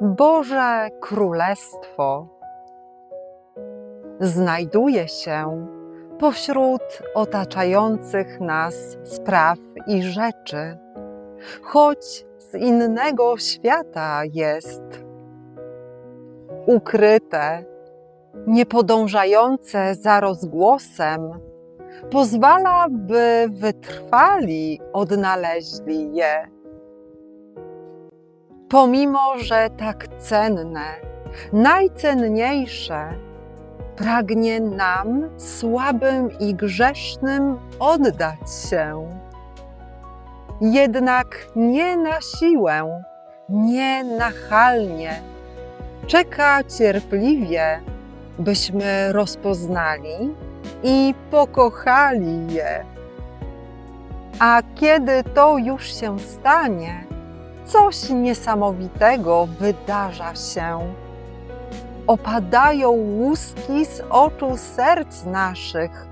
Boże Królestwo znajduje się pośród otaczających nas spraw i rzeczy, choć z innego świata jest ukryte, niepodążające za rozgłosem, pozwala, by wytrwali odnaleźli je. Pomimo, że tak cenne, najcenniejsze, pragnie nam, słabym i grzesznym, oddać się. Jednak nie na siłę, nie nachalnie, czeka cierpliwie, byśmy rozpoznali i pokochali je. A kiedy to już się stanie, coś niesamowitego wydarza się. Opadają łuski z oczu serc naszych.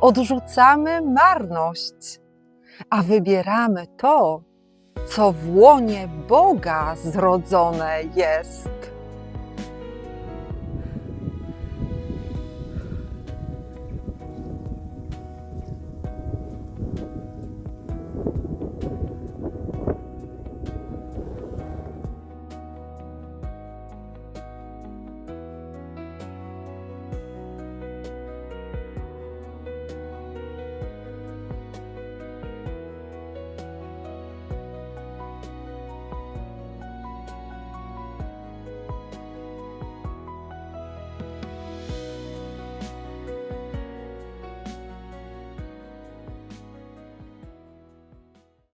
Odrzucamy marność, a wybieramy to, co w łonie Boga zrodzone jest.